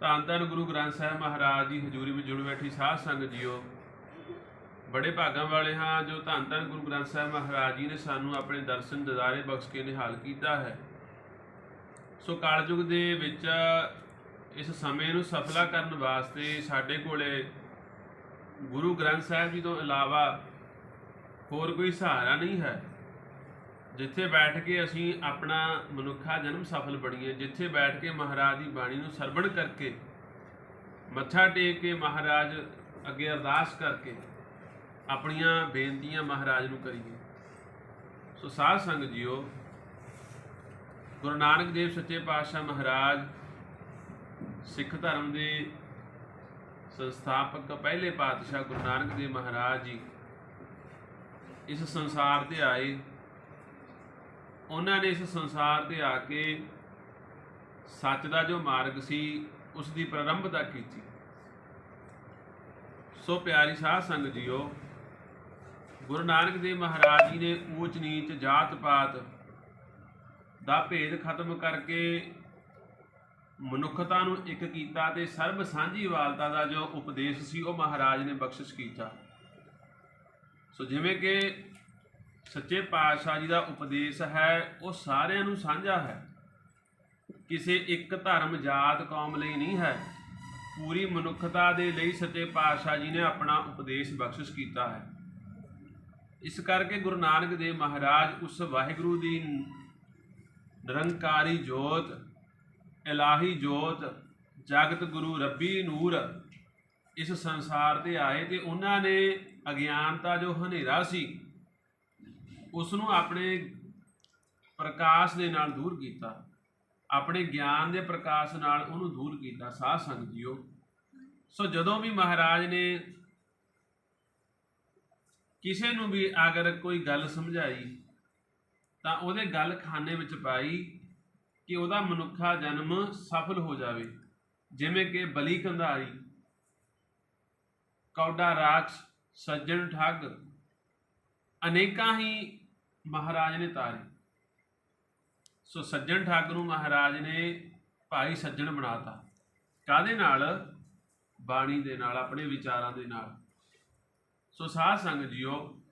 ਧੰਨ ਧੰਨ ਗੁਰੂ ਗ੍ਰੰਥ ਸਾਹਿਬ ਮਹਾਰਾਜ ਦੀ ਹਜ਼ੂਰੀ ਵਿੱਚ ਜੁੜ ਬੈਠੀ ਸਾਧ ਸੰਗਤ ਜੀਓ। ਬੜੇ ਭਾਗਾਂ ਵਾਲੇ ਹਾਂ ਜੋ ਧੰਨ ਧੰਨ ਗੁਰੂ ਗ੍ਰੰਥ ਸਾਹਿਬ ਮਹਾਰਾਜ ਜੀ ਨੇ ਸਾਨੂੰ ਆਪਣੇ ਦਰਸ਼ਨ ਦਿਦਾਰੇ ਬਖਸ਼ ਕੇ ਨਿਹਾਲ ਕੀਤਾ ਹੈ। ਸੋ ਕਾਲਯੁਗ ਦੇ ਵਿੱਚ ਇਸ ਸਮੇਂ ਨੂੰ ਸਫਲਾ ਕਰਨ ਵਾਸਤੇ ਸਾਡੇ ਕੋਲੇ ਗੁਰੂ ਗ੍ਰੰਥ ਸਾਹਿਬ ਜੀ ਤੋਂ ਇਲਾਵਾ ਹੋਰ ਕੋਈ ਸਹਾਰਾ ਨਹੀਂ ਹੈ। ਜਿੱਥੇ ਬੈਠ ਕੇ ਅਸੀਂ ਆਪਣਾ ਮਨੁੱਖਾ ਜਨਮ ਸਫਲ ਬਣੀਏ, ਜਿੱਥੇ ਬੈਠ ਕੇ ਮਹਾਰਾਜ ਦੀ ਬਾਣੀ ਨੂੰ ਸਰਵਣ ਕਰਕੇ, ਮੱਥਾ ਟੇਕ ਕੇ ਮਹਾਰਾਜ ਅੱਗੇ ਅਰਦਾਸ ਕਰਕੇ ਆਪਣੀਆਂ ਬੇਨਤੀਆਂ ਮਹਾਰਾਜ ਨੂੰ ਕਰੀਏ। ਸੋ ਸਾਧ ਸੰਗ ਜੀਓ, ਗੁਰੂ ਨਾਨਕ ਦੇਵ ਸੱਚੇ ਪਾਤਸ਼ਾਹ ਮਹਾਰਾਜ ਸਿੱਖ ਧਰਮ ਦੇ ਸੰਸਥਾਪਕ ਪਹਿਲੇ ਪਾਤਸ਼ਾਹ ਗੁਰੂ ਨਾਨਕ ਦੇਵ ਮਹਾਰਾਜ ਜੀ ਇਸ ਸੰਸਾਰ ਤੇ ਆਏ। ਉਹਨਾਂ ਨੇ ਇਸ ਸੰਸਾਰ ਤੇ ਆ ਕੇ ਸੱਚ ਦਾ ਜੋ ਮਾਰਗ ਸੀ, ਉਸ ਦੀ ਪ੍ਰਾਰੰਭਤਾ ਕੀਤੀ। ਸੋ ਪਿਆਰੀ ਸਾਧ ਸੰਗਤ ਜੀਓ, ਗੁਰੂ ਨਾਨਕ ਦੇਵ ਮਹਾਰਾਜ ਜੀ ਨੇ ਊਚ ਨੀਚ ਜਾਤ ਪਾਤ ਦਾ ਭੇਦ ਖਤਮ ਕਰਕੇ ਮਨੁੱਖਤਾ ਨੂੰ ਇੱਕ ਕੀਤਾ ਤੇ ਸਰਬ ਸਾਂਝੀ ਵਾਲਤਾ ਦਾ ਜੋ ਉਪਦੇਸ਼ ਸੀ, ਉਹ ਮਹਾਰਾਜ ਨੇ ਬਖਸ਼ਿਸ਼ ਕੀਤਾ। ਸੋ ਜਿਵੇਂ ਕਿ ਸੱਚੇ ਪਾਤਸ਼ਾਹ ਜੀ ਦਾ ਉਪਦੇਸ਼ ਹੈ, ਉਹ ਸਾਰਿਆਂ ਨੂੰ ਸਾਂਝਾ ਹੈ। ਕਿਸੇ ਇੱਕ ਧਰਮ, ਜਾਤ, ਕੌਮ ਲਈ ਨਹੀਂ ਹੈ। ਪੂਰੀ ਮਨੁੱਖਤਾ ਦੇ ਲਈ ਸੱਚੇ ਪਾਤਸ਼ਾਹ ਜੀ ਨੇ ਆਪਣਾ ਉਪਦੇਸ਼ ਬਖਸ਼ਿਸ਼ ਕੀਤਾ ਹੈ। ਇਸ ਕਰਕੇ ਗੁਰੂ ਨਾਨਕ ਦੇਵ ਮਹਾਰਾਜ ਉਸ ਵਾਹਿਗੁਰੂ ਦੀ ਨਿਰੰਕਾਰੀ ਜੋਤ, ਇਲਾਹੀ ਜੋਤ, ਜਗਤ ਗੁਰੂ ਰੱਬੀ ਨੂਰ ਇਸ ਸੰਸਾਰ ਤੇ ਆਏ ਤੇ ਉਹਨਾਂ ਨੇ ਅਗਿਆਨਤਾ ਜੋ ਹਨੇਰਾ ਸੀ ਉਸ ਨੂੰ ਆਪਣੇ ਪ੍ਰਕਾਸ਼ ਦੇ ਨਾਲ ਦੂਰ ਕੀਤਾ, ਆਪਣੇ ਗਿਆਨ ਦੇ ਪ੍ਰਕਾਸ਼ ਨਾਲ ਉਹਨੂੰ ਦੂਰ ਕੀਤਾ, ਸਾਧ ਸੰਗਤ ਜੀਓ। ਸੋ ਜਦੋਂ ਵੀ ਮਹਾਰਾਜ ਨੇ ਕਿਸੇ ਨੂੰ ਵੀ ਅਗਰ ਕੋਈ ਗੱਲ ਸਮਝਾਈ, ਤਾਂ ਉਹਦੇ ਗੱਲ ਖਾਨੇ ਵਿੱਚ ਪਾਈ ਕਿ ਉਹਦਾ ਮਨੁੱਖਾ ਜਨਮ ਸਫਲ ਹੋ ਜਾਵੇ। ਜਿਵੇਂ ਕਿ ਬਲੀ ਕੰਧਾਰੀ, ਕੌਡਾ ਰਾਖਸ਼, ਸੱਜਣ ਠੱਗ, ਅਨੇਕਾਂ ਹੀ ਮਹਾਰਾਜ ਨੇ ਤਾਰੇ। ਸੋ ਸੱਜਣ ਠੱਗ ਨੂੰ ਮਹਾਰਾਜ ਨੇ ਭਾਈ ਸੱਜਣ ਬਣਾਤਾ। ਕਾਦੇ ਨਾਲ? ਬਾਣੀ ਦੇ ਨਾਲ, ਆਪਣੇ ਵਿਚਾਰਾਂ ਦੇ ਨਾਲ। ਸੋ ਸਾਧ ਸੰਗਤ ਜੀਓ,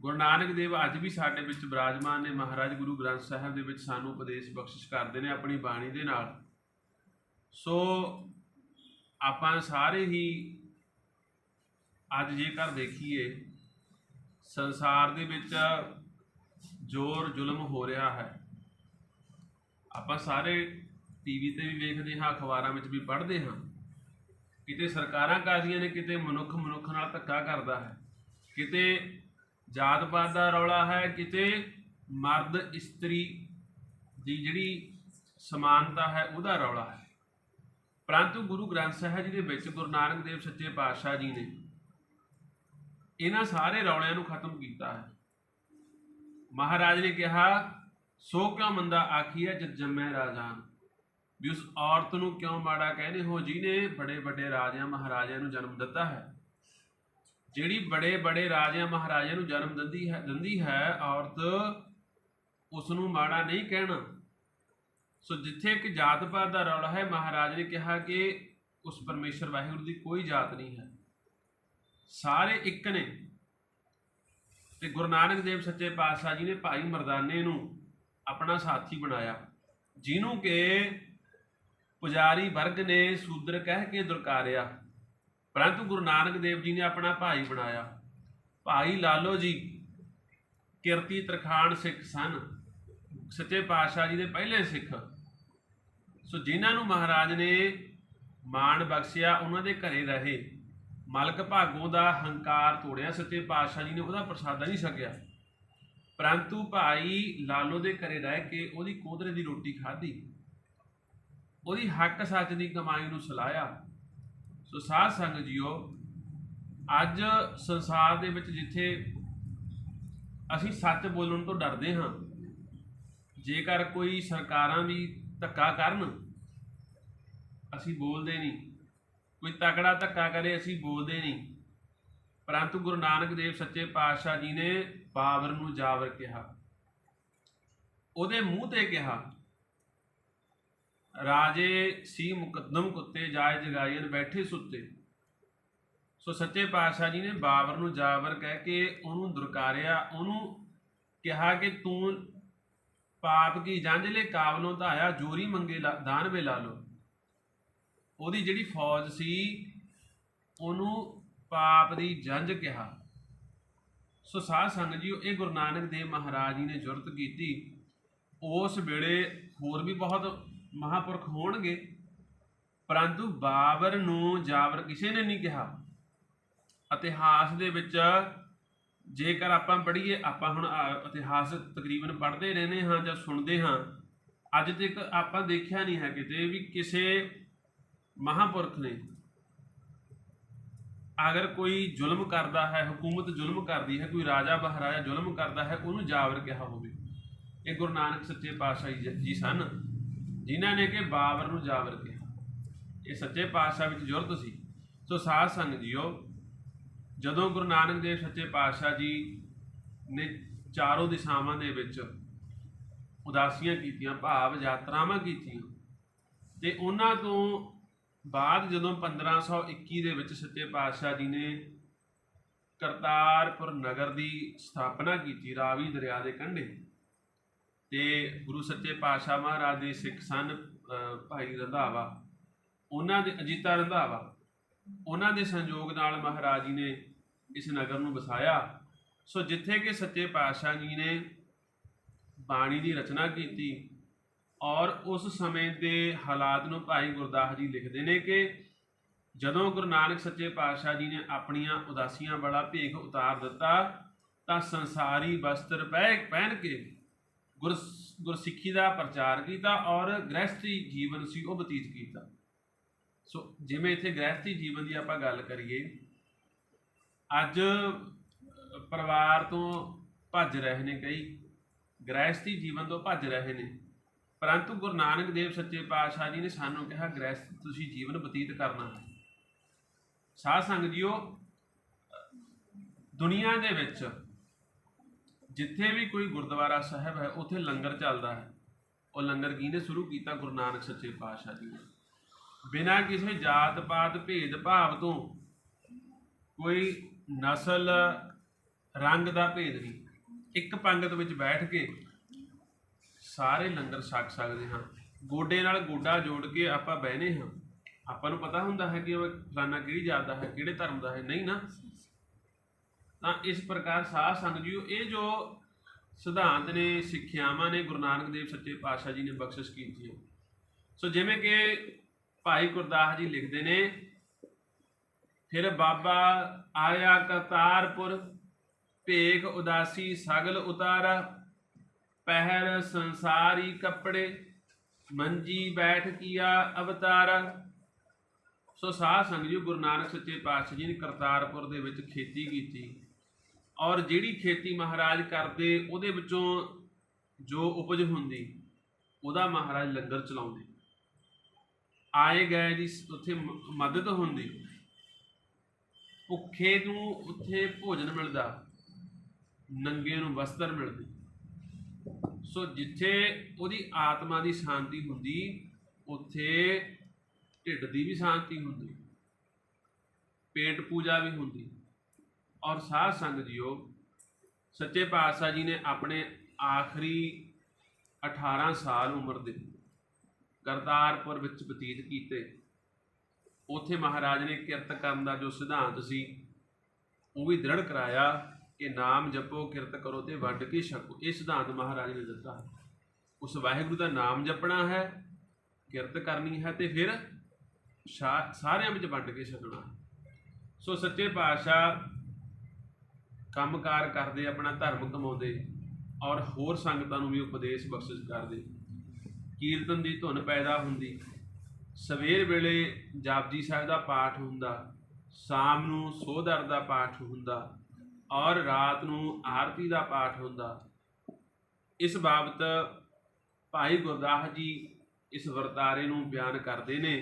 ਗੁਰੂ ਨਾਨਕ ਦੇਵ ਅੱਜ ਵੀ ਸਾਡੇ ਵਿੱਚ ਬਿਰਾਜਮਾਨ ਨੇ। ਮਹਾਰਾਜ ਗੁਰੂ ਗ੍ਰੰਥ ਸਾਹਿਬ ਦੇ ਵਿੱਚ ਸਾਨੂੰ ਉਪਦੇਸ਼ ਬਖਸ਼ਿਸ਼ ਕਰਦੇ ਨੇ ਆਪਣੀ ਬਾਣੀ ਦੇ ਨਾਲ। ਸੋ ਆਪਾਂ ਸਾਰੇ ਹੀ ਅੱਜ ਜੇਕਰ ਦੇਖੀਏ, ਸੰਸਾਰ ਦੇ ਵਿੱਚ ਜ਼ੋਰ ਜ਼ੁਲਮ ਹੋ ਰਿਹਾ ਹੈ। ਆਪਾਂ ਸਾਰੇ ਟੀਵੀ ਤੇ ਵੀ ਵੇਖਦੇ ਹਾਂ, ਅਖਬਾਰਾਂ ਵਿੱਚ ਵੀ ਪੜ੍ਹਦੇ ਹਾਂ। ਕਿਤੇ ਸਰਕਾਰਾਂ ਕਾਜ਼ੀਆਂ ਨੇ, ਕਿਤੇ ਮਨੁੱਖ ਮਨੁੱਖ ਨਾਲ ਧੱਕਾ ਕਰਦਾ ਹੈ। ਕਿਤੇ ਜਾਤ ਪਾਤ ਦਾ ਰੌਲਾ ਹੈ, ਕਿਤੇ ਮਰਦ ਇਸਤਰੀ ਦੀ ਜਿਹੜੀ ਸਮਾਨਤਾ ਹੈ, ਉਹਦਾ ਰੌਲਾ ਹੈ। ਪਰੰਤੂ ਗੁਰੂ ਗ੍ਰੰਥ ਸਾਹਿਬ ਜੀ ਦੇ ਵਿੱਚ ਗੁਰੂ ਨਾਨਕ ਦੇਵ ਸੱਚੇ ਪਾਤਸ਼ਾਹ ਜੀ ਨੇ ਇਹਨਾਂ ਸਾਰੇ ਰੌਲਿਆਂ ਨੂੰ ਖਤਮ ਕੀਤਾ ਹੈ। ਮਹਾਰਾਜ ਨੇ ਕਿਹਾ, ਸੋ ਕਿਉਂ ਮੰਦਾ ਆਖੀਐ ਜਦ ਜੰਮੈ ਰਾਜਾ ਵੀ ਉਸ ਔਰਤ ਨੂੰ ਕਿਉਂ ਮਾੜਾ ਕਹਿੰਦੇ ਹੋ? ਜਿਹਨੇ ਬੜੇ ਵੱਡੇ ਰਾਜਿਆਂ ਮਹਾਰਾਜਿਆਂ ਨੂੰ ਜਨਮ ਦਿੱਤਾ ਹੈ। ਜਿਹੜੀ ਬੜੇ ਬੜੇ ਰਾਜਿਆਂ ਮਹਾਰਾਜਿਆਂ ਨੂੰ ਜਨਮ ਦਿੰਦੀ ਹੈ ਦਿੰਦੀ ਹੈ, ਔਰਤ ਉਸ ਨੂੰ ਮਾੜਾ ਨਹੀਂ ਕਹਿਣਾ। ਸੋ ਜਿੱਥੇ ਇੱਕ ਜਾਤ ਪਾਤ ਦਾ ਰੌਲਾ ਹੈ, ਮਹਾਰਾਜ ਨੇ ਕਿਹਾ ਕਿ ਉਸ ਪਰਮੇਸ਼ਰ ਵਾਹਿਗੁਰੂ ਦੀ ਕੋਈ ਜਾਤ ਨਹੀਂ ਹੈ। ਸਾਰੇ ਇੱਕ ਨੇ। ਤੇ ਗੁਰੂ ਨਾਨਕ ਦੇਵ ਸੱਚੇ ਪਾਤਸ਼ਾਹ ਜੀ ਨੇ ਭਾਈ ਮਰਦਾਨੇ ਨੂੰ ਆਪਣਾ ਸਾਥੀ ਬਣਾਇਆ, ਜਿਹਨੂੰ ਕਿ ਪੁਜਾਰੀ ਵਰਗ ਨੇ ਸੂਦਰ ਕਹਿ ਕੇ ਦੁਰਕਾਰਿਆ। ਪਰੰਤੂ ਗੁਰੂ ਨਾਨਕ ਦੇਵ ਜੀ ਨੇ ਆਪਣਾ ਭਾਈ ਬਣਾਇਆ। ਭਾਈ ਲਾਲੋ ਜੀ ਕਿਰਤੀ ਤਰਖਾਣ ਸਿੱਖ ਸਨ। ਸੱਚੇ ਪਾਤਸ਼ਾਹ ਜੀ ਦੇ ਪਹਿਲੇ ਸਿੱਖ। ਸੋ ਜਿਨ੍ਹਾਂ ਨੂੰ ਮਹਾਰਾਜ ਨੇ ਮਾਣ ਬਖਸ਼ਿਆ, ਉਹਨਾਂ ਦੇ ਘਰੇ ਰਹੇ। ਮਲਕ ਭਾਗੋਂ ਦਾ ਹੰਕਾਰ ਤੋੜਿਆ, ਸੱਚੇ ਪਾਤਸ਼ਾਹ ਜੀ ਨੇ ਉਹਦਾ ਪ੍ਰਸਾਦਾ ਨਹੀਂ ਛਕਿਆ। ਪਰੰਤੂ ਭਾਈ ਲਾਲੋ ਦੇ ਘਰੇ ਰਹਿ ਕੇ ਉਹਦੀ ਕੋਧਰੇ ਦੀ ਰੋਟੀ ਖਾਧੀ। ਉਹਦੀ ਹੱਕ ਸੱਚ ਦੀ ਕਮਾਈ ਨੂੰ ਸਲਾਇਆ ਸੋ ਸਾਧ ਸੰਗਤ ਜੀਓ, ਅੱਜ ਸੰਸਾਰ ਦੇ ਵਿੱਚ ਜਿੱਥੇ ਅਸੀਂ ਸੱਚ ਬੋਲਣ ਤੋਂ ਡਰਦੇ ਹਾਂ, ਜੇਕਰ ਕੋਈ ਸਰਕਾਰਾਂ ਵੀ ਧੱਕਾ ਕਰਨ, ਅਸੀਂ ਬੋਲਦੇ ਨਹੀਂ। ਕੋਈ ਤਕੜਾ ਧੱਕਾ ਕਰੇ, ਅਸੀਂ ਬੋਲਦੇ ਨਹੀਂ। ਪਰੰਤੂ ਗੁਰੂ ਨਾਨਕ ਦੇਵ ਸੱਚੇ ਪਾਤਸ਼ਾਹ ਜੀ ਨੇ ਬਾਬਰ ਨੂੰ ਜਾਵਰ ਕਿਹਾ। ਉਹਦੇ ਮੂੰਹ ਤੇ ਕਿਹਾ, ਰਾਜੇ ਸੀ ਮੁਕੱਦਮ ਕੁੱਤੇ ਜਾਏ ਜਗਾਈਨ ਬੈਠੇ ਸੁੱਤੇ। ਸੋ ਸੱਚੇ ਪਾਤਸ਼ਾਹ ਜੀ ਨੇ ਬਾਬਰ ਨੂੰ ਜਾਵਰ ਕਹਿ ਕੇ ਉਹਨੂੰ ਦੁਰਕਾਰਿਆ। ਉਹਨੂੰ ਕਿਹਾ ਕਿ ਤੂੰ ਪਾਪ ਕੀ ਜੰਜ ਲੈ ਕਾਬਲੋਂ ਧਾਇਆ ਜੋਰੀ ਮੰਗੇ ਲਾ- ਦਾਨ ਵੇ ਲਾ ਲੋ ਉਹਦੀ ਜਿਹੜੀ ਫੌਜ ਸੀ, ਉਹਨੂੰ ਪਾਪ ਦੀ ਜੰਝ ਕਿਹਾ। ਸੋ ਸਾਧ ਸੰਗਤ ਜੀ, ਇਹ ਗੁਰੂ ਨਾਨਕ ਦੇਵ ਮਹਾਰਾਜ ਜੀ ਨੇ ਜੁਰਤ ਕੀਤੀ। ਉਸ ਵੇਲੇ ਹੋਰ ਵੀ ਬਹੁਤ ਮਹਾਪੁਰਖ ਹੋਣਗੇ, ਪਰੰਤੂ ਬਾਬਰ ਨੂੰ ਜਾਬਰ ਕਿਸੇ ਨੇ ਨਹੀਂ ਕਿਹਾ। ਇਤਿਹਾਸ ਦੇ ਵਿੱਚ ਜੇਕਰ ਆਪਾਂ ਪੜ੍ਹੀਏ, ਆਪਾਂ ਹੁਣ ਇਤਿਹਾਸ ਤਕਰੀਬਨ ਪੜ੍ਹਦੇ ਰਹਿੰਦੇ ਹਾਂ ਜਾਂ ਸੁਣਦੇ ਹਾਂ। ਅੱਜ ਤੱਕ ਆਪਾਂ ਦੇਖਿਆ ਨਹੀਂ ਹੈ ਕਿਤੇ ਵੀ ਕਿਸੇ ਮਹਾਪੁਰਖ ਨੇ ਅਗਰ ਕੋਈ ਜ਼ੁਲਮ ਕਰਦਾ ਹੈ, ਹਕੂਮਤ ਜ਼ੁਲਮ ਕਰਦੀ ਹੈ, ਕੋਈ ਰਾਜਾ, ਮਹਾਰਾਜਾ ਜ਼ੁਲਮ ਕਰਦਾ ਹੈ, ਉਹਨੂੰ ਜਾਬਰ ਕਿਹਾ ਹੋਵੇ। ਇਹ ਗੁਰੂ ਨਾਨਕ ਸੱਚੇ ਪਾਤਸ਼ਾਹ ਜੀ- ਸਨ, ਜਿਨ੍ਹਾਂ ਨੇ ਕਿ ਬਾਬਰ ਨੂੰ ਜਾਬਰ ਕਿਹਾ। ਇਹ ਸੱਚੇ ਪਾਤਸ਼ਾਹ ਵਿੱਚ ਜ਼ੁਰਤ ਸੀ। ਸੋ ਸਾਧ ਸੰਗਤ ਜੀਓ, ਜਦੋਂ ਗੁਰੂ ਨਾਨਕ ਦੇਵ ਸੱਚੇ ਪਾਤਸ਼ਾਹ ਜੀ ਨੇ ਚਾਰੋਂ ਦਿਸ਼ਾਵਾਂ ਦੇ ਵਿੱਚ ਉਦਾਸੀਆਂ ਕੀਤੀਆਂ, ਭਾਵ ਯਾਤਰਾਵਾਂ ਕੀਤੀਆਂ, ਤੇ ਉਹਨਾਂ ਤੋਂ ਬਾਅਦ ਜਦੋਂ 1521 ਦੇ ਵਿੱਚ ਸੱਚੇ ਪਾਤਸ਼ਾਹ ਜੀ ਨੇ ਕਰਤਾਰਪੁਰ ਨਗਰ ਦੀ ਸਥਾਪਨਾ ਕੀਤੀ, ਰਾਵੀ ਦਰਿਆ ਦੇ ਕੰਢੇ। ਤੇ ਗੁਰੂ ਸੱਚੇ ਪਾਤਸ਼ਾਹ ਮਹਾਰਾਜ ਦੇ ਸਿੱਖ ਸਨ ਭਾਈ ਰੰਧਾਵਾ, ਉਹਨਾਂ ਦੇ, ਅਜੀਤਾ ਰੰਧਾਵਾ, ਉਹਨਾਂ ਦੇ ਸੰਯੋਗ ਨਾਲ ਮਹਾਰਾਜ ਜੀ ਨੇ ਇਸ ਨਗਰ ਨੂੰ ਵਸਾਇਆ। ਸੋ ਜਿੱਥੇ ਕਿ ਸੱਚੇ ਪਾਤਸ਼ਾਹ ਜੀ ਨੇ ਬਾਣੀ ਦੀ ਰਚਨਾ ਕੀਤੀ ਔਰ ਉਸ ਸਮੇਂ ਦੇ ਹਾਲਾਤ ਨੂੰ ਭਾਈ ਗੁਰਦਾਸ ਜੀ ਲਿਖਦੇ ਨੇ ਕਿ ਜਦੋਂ ਗੁਰੂ ਨਾਨਕ ਸੱਚੇ ਪਾਤਸ਼ਾਹ ਜੀ ਨੇ ਆਪਣੀਆਂ ਉਦਾਸੀਆਂ ਵਾਲਾ ਭੇਖ ਉਤਾਰ ਦਿੱਤਾ, ਤਾਂ ਸੰਸਾਰੀ ਵਸਤਰ ਪਹਿ, ਪਹਿਨ ਕੇ ਗੁਰ, ਗੁਰਸਿੱਖੀ ਦਾ ਪ੍ਰਚਾਰ ਕੀਤਾ ਔਰ ਗ੍ਰਹਿਸਥੀ ਜੀਵਨ ਸੀ ਉਹ ਬਤੀਤ ਕੀਤਾ। ਸੋ ਜਿਵੇਂ ਇੱਥੇ ਗ੍ਰਹਿਸਥੀ ਜੀਵਨ ਦੀ ਆਪਾਂ ਗੱਲ ਕਰੀਏ, ਅੱਜ ਪਰਿਵਾਰ ਤੋਂ ਭੱਜ ਰਹੇ ਨੇ ਕਈ, ਗ੍ਰਹਿਸਥੀ ਜੀਵਨ ਤੋਂ ਭੱਜ ਰਹੇ ਨੇ। ਪਰੰਤੂ ਗੁਰੂ ਨਾਨਕ ਦੇਵ ਸੱਚੇ ਪਾਤਸ਼ਾਹ ਜੀ ਨੇ ਸਾਨੂੰ ਕਿਹਾ ਗ੍ਰਸਥ ਤੁਸੀਂ ਜੀਵਨ ਬਤੀਤ ਕਰਨਾ ਹੈ। ਸਾਧ ਸੰਗਤ ਜੀਓ, ਦੁਨੀਆ ਦੇ ਵਿੱਚ ਜਿੱਥੇ ਵੀ ਕੋਈ ਗੁਰਦੁਆਰਾ ਸਾਹਿਬ ਹੈ, ਉੱਥੇ ਲੰਗਰ ਚੱਲਦਾ ਹੈ। ਉਹ ਲੰਗਰ ਕਿਹਨੇ ਸ਼ੁਰੂ ਕੀਤਾ? ਗੁਰੂ ਨਾਨਕ ਸੱਚੇ ਪਾਤਸ਼ਾਹ ਜੀ ਨੇ। ਬਿਨਾਂ ਕਿਸੇ ਜਾਤ ਪਾਤ ਭੇਦ ਭਾਵ ਤੋਂ ਕੋਈ ਨਸਲ, ਰੰਗ ਦਾ ਭੇਦ ਨਹੀਂ। ਇੱਕ ਪੰਗਤ ਵਿੱਚ ਬੈਠ ਕੇ ਸਾਰੇ ਲੰਗਰ ਛਕ ਸਕਦੇ ਹਾਂ। ਗੋਡੇ ਨਾਲ ਗੋਡਾ ਜੋੜ ਕੇ ਆਪਾਂ ਬਹਿਨੇ ਹਾਂ। ਆਪਾਂ ਨੂੰ ਪਤਾ ਹੁੰਦਾ ਹੈ ਕਿ ਉਹ ਫਲਾਨਾ ਕਿਹੜੀ ਜਾਤ ਦਾ ਹੈ, ਕਿਹੜੇ ਧਰਮ ਦਾ ਹੈ, ਨਹੀਂ ਨਾ? ਤਾਂ ਇਸ ਪ੍ਰਕਾਰ ਸਾਧ ਸੰਗ ਜੀਓ, ਇਹ ਜੋ ਸਿਧਾਂਤ ਨੇ, ਸਿੱਖਿਆਵਾਂ ਨੇ, ਗੁਰੂ ਨਾਨਕ ਦੇਵ ਸੱਚੇ ਪਾਤਸ਼ਾਹ ਜੀ ਨੇ ਬਖਸ਼ਿਸ਼ ਕੀਤੀ ਹੈ। ਸੋ ਜਿਵੇਂ ਕਿ ਭਾਈ ਗੁਰਦਾਸ ਜੀ ਲਿਖਦੇ ਨੇ, ਫਿਰ ਬਾਬਾ ਆਇਆ ਕਰਤਾਰਪੁਰ, ਭੇਖ ਉਦਾਸੀ ਸਗਲ ਉਤਾਰਾ ਪਹਿਰ ਸੰਸਾਰੀ ਕੱਪੜੇ, ਮੰਜੀ ਬੈਠ ਕੀਆ ਅਵਤਾਰਾ। ਸੋ ਸਾਧ ਸੰਗਤ ਜੀ ਗੁਰੂ ਨਾਨਕ ਸੱਚੇ ਪਾਤਸ਼ਾਹ ਜੀ ਨੇ ਕਰਤਾਰਪੁਰ ਦੇ ਵਿੱਚ ਖੇਤੀ ਕੀਤੀ। ਔਰ ਜਿਹੜੀ ਖੇਤੀ ਮਹਾਰਾਜ ਕਰਦੇ, ਉਹਦੇ ਵਿੱਚੋਂ ਜੋ ਉਪਜ ਹੁੰਦੀ, ਉਹਦਾ ਮਹਾਰਾਜ ਲੰਗਰ ਚਲਾਉਂਦੇ। ਆਏ ਗਏ ਦੀ ਉੱਥੇ ਮਦਦ ਹੁੰਦੀ। ਭੁੱਖੇ ਨੂੰ ਉੱਥੇ ਭੋਜਨ ਮਿਲਦਾ, ਨੰਗੇ ਨੂੰ ਵਸਤਰ ਮਿਲਦੇ। ਸੋ ਜਿੱਥੇ ਉਹਦੀ ਆਤਮਾ ਦੀ ਸ਼ਾਂਤੀ ਹੁੰਦੀ, ਉੱਥੇ ਢਿੱਡ ਦੀ ਵੀ ਸ਼ਾਂਤੀ ਹੁੰਦੀ, ਪੇਟ ਪੂਜਾ ਵੀ ਹੁੰਦੀ। ਔਰ ਸਾਧ ਸੰਗ ਜੀਓ, ਸੱਚੇ ਪਾਤਸ਼ਾਹ ਜੀ ਨੇ ਆਪਣੇ ਆਖਰੀ 18 ਸਾਲ ਉਮਰ ਦੇ ਕਰਤਾਰਪੁਰ ਵਿੱਚ ਬਤੀਤ ਕੀਤੇ। ਉੱਥੇ ਮਹਾਰਾਜ ਨੇ ਕਿਰਤ ਕਰਨ ਦਾ ਜੋ ਸਿਧਾਂਤ ਸੀ, ਉਹ ਵੀ ਦ੍ਰਿੜ ਕਰਾਇਆ। ਕਿ ਨਾਮ ਜਪੋ, ਕਿਰਤ ਕਰੋ ਤੇ ਵੰਡ ਕੇ ਛਕੋ। ਇਹ ਸਿਧਾਂਤ ਮਹਾਰਾਜ ਨੇ ਦਿੱਤਾ। ਉਸ ਵਾਹਿਗੁਰੂ ਦਾ ਨਾਮ ਜਪਣਾ ਹੈ, ਕਿਰਤ ਕਰਨੀ ਹੈ ਤੇ ਫਿਰ ਸ਼ਾ- ਸਾਰਿਆਂ ਵਿੱਚ ਵੰਡ ਕੇ ਛਕਣਾ। ਸੋ ਸੱਚੇ ਪਾਤਸ਼ਾਹ ਕੰਮਕਾਰ ਕਰਦੇ, ਆਪਣਾ ਧਰਮ ਕਮਾਉਂਦੇ ਔਰ ਹੋਰ ਸੰਗਤਾਂ ਨੂੰ ਵੀ ਉਪਦੇਸ਼ ਬਖਸ਼ਿਸ਼ ਕਰਦੇ। ਕੀਰਤਨ ਦੀ ਧੁਨ ਪੈਦਾ ਹੁੰਦੀ। ਸਵੇਰ ਵੇਲੇ ਜਾਪਜੀ ਸਾਹਿਬ ਦਾ ਪਾਠ ਹੁੰਦਾ, ਸ਼ਾਮ ਨੂੰ ਸੋਧਰ ਦਾ ਪਾਠ ਹੁੰਦਾ। ਔਰ ਰਾਤ ਨੂੰ ਆਰਤੀ ਦਾ ਪਾਠ ਹੁੰਦਾ। ਇਸ ਬਾਬਤ ਭਾਈ ਗੁਰਦਾਸ ਜੀ ਇਸ ਵਰਤਾਰੇ ਨੂੰ ਬਿਆਨ ਕਰਦੇ ਨੇ।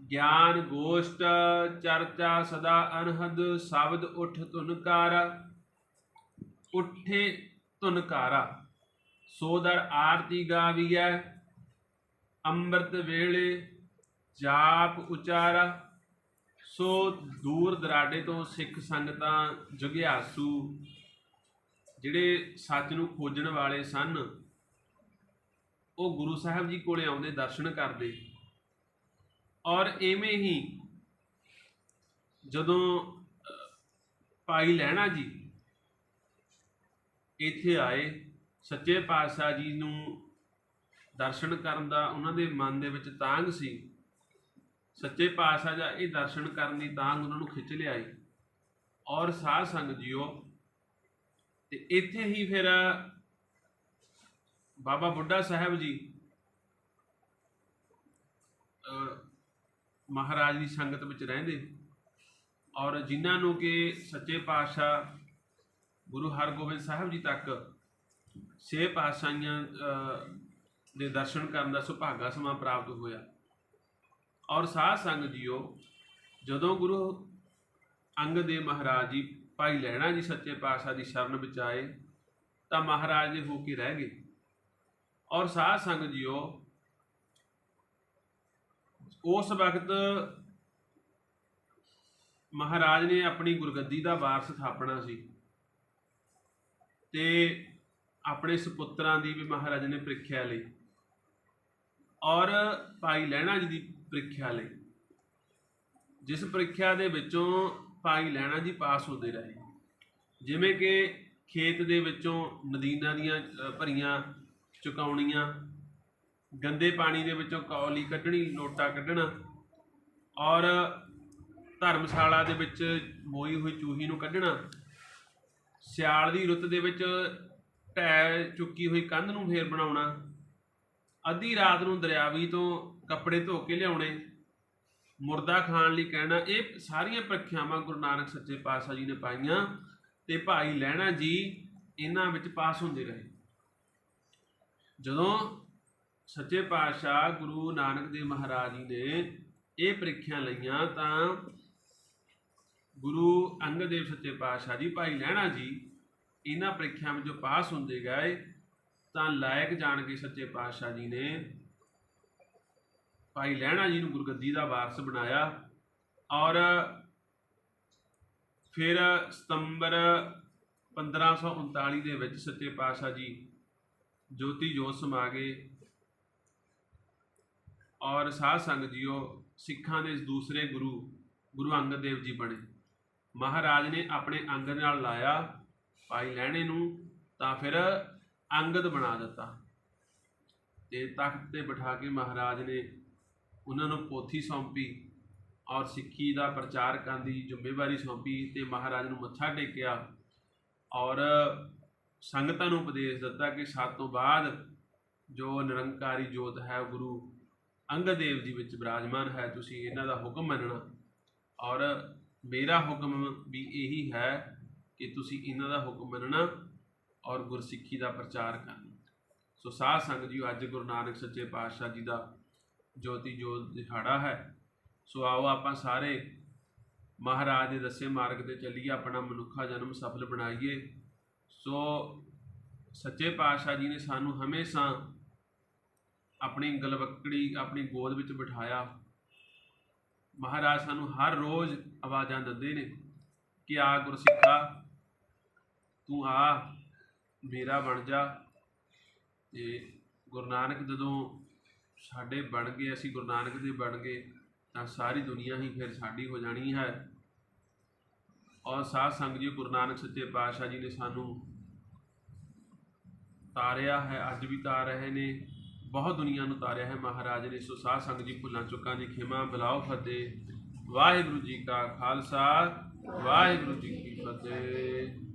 ਗਿਆਨ ਗੋਸ਼ਟ ਚਰਚਾ ਸਦਾ ਅਨਹਦ, ਸ਼ਬਦ ਉਠ ਧੁਨਕਾਰ ਉੱਠੇ ਧੁਨਕਾਰਾ ਸੋਦਰ ਆਰਤੀ ਗਾਵੀਐ, ਅੰਮ੍ਰਿਤ ਵੇਲੇ ਜਾਪ ਉਚਾਰਾ। ਸੋ ਦੂਰ ਦਰਾਡੇ ਤੋਂ ਸਿੱਖ ਸੰਗਤਾਂ ਜੁਗਿਆਸੂ ਜਿਹੜੇ ਸੱਚ ਨੂੰ ਖੋਜਣ ਵਾਲੇ ਸਨ ਉਹ ਗੁਰੂ ਸਾਹਿਬ ਜੀ ਕੋਲੇ ਆਉਂਦੇ ਦਰਸ਼ਨ ਕਰਦੇ। ਔਰ ਐਵੇਂ ਹੀ ਜਦੋਂ ਅਹ, ਭਾਈ ਲਹਿਣਾ ਜੀ ਇੱਥੇ ਆਏ ਸੱਚੇ ਪਾਤਸ਼ਾਹ ਜੀ ਨੂੰ ਦਰਸ਼ਨ ਕਰਨ ਦਾ ਉਹਨਾਂ ਦੇ ਮਨ ਦੇ ਵਿੱਚ ਤਾਂਗ ਸੀ ਸੱਚੇ ਪਾਤਸ਼ਾਹ ਦਾ ਇਹ ਦਰਸ਼ਨ ਕਰਨ ਦੀ ਤਾਂਗ ਉਹਨਾਂ ਨੂੰ ਖਿੱਚ ਲਿਆਈ ਔਰ ਸਾਧ ਸੰਗ ਜੀਓ, ਤੇ ਇੱਥੇ ਹੀ ਫਿਰ ਬਾਬਾ ਬੁੱਢਾ ਸਾਹਿਬ ਜੀ ਮਹਾਰਾਜ ਦੀ ਸੰਗਤ ਵਿੱਚ ਰਹਿੰਦੇ। ਔਰ ਜਿਨ੍ਹਾਂ ਨੂੰ ਕਿ ਸੱਚੇ ਪਾਤਸ਼ਾਹ ਗੁਰੂ ਹਰਗੋਬਿੰਦ ਸਾਹਿਬ ਜੀ ਤੱਕ ਛੇ ਪਾਤਸ਼ਾਹੀਆਂ ਦੇ ਦਰਸ਼ਨ ਕਰਨ ਦਾ ਸੁਭਾਗਾ ਸਮਾਂ ਪ੍ਰਾਪਤ ਹੋਇਆ। ਔਰ ਸਾਧ ਸੰਗ ਜੀਓ, ਜਦੋਂ ਗੁਰੂ ਅੰਗਦ ਦੇ ਮਹਾਰਾਜ ਜੀ ਭਾਈ ਲਹਿਣਾ ਜੀ ਸੱਚੇ ਪਾਤਸ਼ਾਹ ਦੀ ਸ਼ਰਨ ਵਿੱਚ ਆਏ, ਤਾਂ ਮਹਾਰਾਜ ਦੇ ਹੋ ਕੇ ਰਹਿ ਗਏ। ਔਰ ਸਾਧ ਸੰਗ ਜੀਓ, ਉਸ ਵਕਤ ਮਹਾਰਾਜ ਨੇ ਆਪਣੀ ਗੁਰਗੱਦੀ ਦਾ ਵਾਰਸ ਥਾਪਣਾ ਸੀ ਤੇ ਆਪਣੇ ਸੁਪੁੱਤਰਾਂ ਦੀ ਵੀ ਮਹਾਰਾਜ ਨੇ ਪ੍ਰੀਖਿਆ ਲਈ। ਔਰ ਭਾਈ ਲਹਿਣਾ ਜੀ ਦੀ ਪ੍ਰੀਖਿਆ ਲਈ। ਜਿਸ ਪ੍ਰੀਖਿਆ ਦੇ ਵਿੱਚੋਂ ਭਾਈ ਲਹਿਣਾ ਜੀ ਪਾਸ ਹੁੰਦੇ ਰਹੇ। ਜਿਵੇਂ ਕਿ ਖੇਤ ਦੇ ਵਿੱਚੋਂ ਨਦੀਨਾਂ ਦੀਆਂ ਭਰੀਆਂ ਚੁਕਾਉਣੀਆਂ, ਗੰਦੇ ਪਾਣੀ ਦੇ ਵਿੱਚੋਂ ਕੌਲੀ ਕੱਢਣੀ ਲੋਟਾ ਕੱਢਣਾ ਔਰ ਧਰਮਸ਼ਾਲਾ ਦੇ ਵਿੱਚ ਮੋਈ ਹੋਈ ਚੂਹੀ ਨੂੰ ਕੱਢਣਾ, ਸਿਆਲ ਦੀ ਰੁੱਤ ਦੇ ਵਿੱਚ ਢਹਿ ਚੁੱਕੀ ਹੋਈ ਕੰਧ ਨੂੰ ਫੇਰ ਬਣਾਉਣਾ, ਅੱਧੀ ਰਾਤ ਨੂੰ ਦਰਿਆਵੀ ਤੋਂ ਕੱਪੜੇ ਧੋ ਕੇ ਲਿਆਉਣੇ, ਮੁਰਦਾ ਖਾਣ ਲਈ ਕਹਿਣਾ, ਇਹ ਸਾਰੀਆਂ ਪ੍ਰੀਖਿਆਵਾਂ ਗੁਰੂ ਨਾਨਕ ਸੱਚੇ ਪਾਤਸ਼ਾਹ ਜੀ ਨੇ ਪਾਈਆਂ ਤੇ ਭਾਈ ਲਹਿਣਾ ਜੀ ਇਹਨਾਂ ਵਿੱਚ ਪਾਸ ਹੁੰਦੇ ਰਹੇ। ਜਦੋਂ ਸੱਚੇ ਪਾਤਸ਼ਾਹ ਗੁਰੂ ਨਾਨਕ ਦੇਵ ਮਹਾਰਾਜ ਜੀ ਨੇ ਇਹ ਪ੍ਰੀਖਿਆ ਲਈਆਂ ਤਾਂ ਗੁਰੂ ਅੰਗਦ ਦੇਵ ਸੱਚੇ ਪਾਤਸ਼ਾਹ ਜੀ, ਭਾਈ ਲਹਿਣਾ ਜੀ ਇਹਨਾਂ ਪ੍ਰੀਖਿਆ ਵਿੱਚੋਂ ਪਾਸ ਹੁੰਦੇ ਗਏ ਤਾਂ ਲਾਇਕ ਜਾਣ ਕੇ ਸੱਚੇ ਪਾਤਸ਼ਾਹ ਜੀ ਨੇ ਭਾਈ ਲਹਿਣਾ ਜੀ ਨੂੰ ਗੁਰਗੱਦੀ ਦਾ ਵਾਰਸ ਬਣਾਇਆ ਔਰ ਫਿਰ ਸਤੰਬਰ 1539 ਦੇ ਵਿੱਚ ਸੱਚੇ ਪਾਤਸ਼ਾਹ ਜੀ ਜੋਤੀ ਜੋਤ ਸਮਾ ਗਏ ਔਰ ਸਾਧ ਸੰਗਤ ਜੀਓ, ਸਿੱਖਾਂ ਦੇ ਦੂਸਰੇ ਗੁਰੂ ਗੁਰੂ ਅੰਗਦ ਦੇਵ ਜੀ ਬਣੇ। ਮਹਾਰਾਜ ਨੇ ਆਪਣੇ ਅੰਗ ਨਾਲ ਲਾਇਆ ਭਾਈ ਲਹਿਣੇ ਨੂੰ ਤਾਂ ਫਿਰ ਅੰਗਦ ਬਣਾ ਦਿੱਤਾ। ਤੇ ਤਖਤ ਤੇ ਬਿਠਾ ਕੇ ਮਹਾਰਾਜ ਨੇ ਉਹਨਾਂ ਨੂੰ ਪੋਥੀ ਸੌਂਪੀ ਔਰ ਸਿੱਖੀ ਦਾ ਪ੍ਰਚਾਰ ਕਰਨ ਦੀ ਜ਼ਿੰਮੇਵਾਰੀ ਸੌਂਪੀ ਤੇ ਮਹਾਰਾਜ ਨੂੰ ਮੱਥਾ ਟੇਕਿਆ ਔਰ ਸੰਗਤਾਂ ਨੂੰ ਉਪਦੇਸ਼ ਦਿੱਤਾ ਕਿ ਸਤ ਤੋਂ ਬਾਅਦ ਜੋ ਨਿਰੰਕਾਰੀ ਜੋਤ ਹੈ ਗੁਰੂ ਅੰਗਦ ਦੇਵ ਜੀ ਵਿੱਚ ਬਿਰਾਜਮਾਨ ਹੈ, ਤੁਸੀਂ ਇਹਨਾਂ ਦਾ ਹੁਕਮ ਮੰਨਣਾ। ਔਰ ਮੇਰਾ ਹੁਕਮ ਵੀ ਇਹੀ ਹੈ ਕਿ ਤੁਸੀਂ ਇਹਨਾਂ ਦਾ ਹੁਕਮ ਮੰਨਣਾ ਔਰ ਗੁਰਸਿੱਖੀ ਦਾ ਪ੍ਰਚਾਰ ਕਰਨਾ। ਸੋ ਸਾਧ ਸੰਗਤ ਜੀ ਅੱਜ ਗੁਰੂ ਨਾਨਕ ਸੱਚੇ ਪਾਤਸ਼ਾਹ ਜੀ ਦਾ ਜੋਤੀ ਜੋਤ ਦਿਹਾੜਾ ਹੈ, ਸੋ ਆਓ ਆਪਾਂ ਸਾਰੇ ਮਹਾਰਾਜ ਦੇ ਦੱਸੇ ਮਾਰਗ ਤੇ ਚੱਲੀਏ, ਆਪਣਾ ਮਨੁੱਖਾ ਜਨਮ ਸਫਲ ਬਣਾਈਏ। ਸੋ ਸੱਚੇ ਪਾਤਸ਼ਾਹ ਜੀ ਨੇ ਸਾਨੂੰ ਹਮੇਸ਼ਾ ਆਪਣੀ ਗਲਵਕੜੀ, ਆਪਣੀ ਗੋਦ ਵਿੱਚ ਬਿਠਾਇਆ। ਮਹਾਰਾਜ ਸਾਨੂੰ ਹਰ ਰੋਜ਼ ਆਵਾਜ਼ਾਂ ਦਿੰਦੇ ਨੇ ਕਿ ਆ ਗੁਰਸਿੱਖਾ, ਤੂੰ ਆ, ਮੇਰਾ ਬਣ ਜਾ। ਤੇ ਗੁਰੂ ਨਾਨਕ ਜਦੋਂ ਸਾਡੇ ਬਣ ਗਏ, ਅਸੀਂ ਗੁਰੂ ਨਾਨਕ ਦੇ ਬਣ ਗਏ, ਤਾਂ ਸਾਰੀ ਦੁਨੀਆ ਹੀ ਫਿਰ ਸਾਡੀ ਹੋ ਜਾਣੀ ਹੈ। ਔਰ ਸਾਧ ਸੰਗਤ ਜੀ ਗੁਰੂ ਨਾਨਕ ਸੱਚੇ ਪਾਤਸ਼ਾਹ ਜੀ ਨੇ ਸਾਨੂੰ ਤਾਰਿਆ ਹੈ, ਅੱਜ ਵੀ ਤਾਰ ਰਹੇ ਨੇ, ਬਹੁਤ ਦੁਨੀਆ ਨੂੰ ਤਾਰਿਆ ਹੈ ਮਹਾਰਾਜ ਨੇ। ਸੋ ਸਾਧ ਸੰਗਤ ਜੀ ਭੁੱਲਾਂ ਚੁੱਕਾਂ ਦੀ ਖਿਮਾ, ਬਲਾਓ ਫਤਿਹ। ਵਾਹਿਗੁਰੂ ਜੀ ਕਾ ਖਾਲਸਾ, ਵਾਹਿਗੁਰੂ ਜੀ ਕੀ ਫਤਿਹ।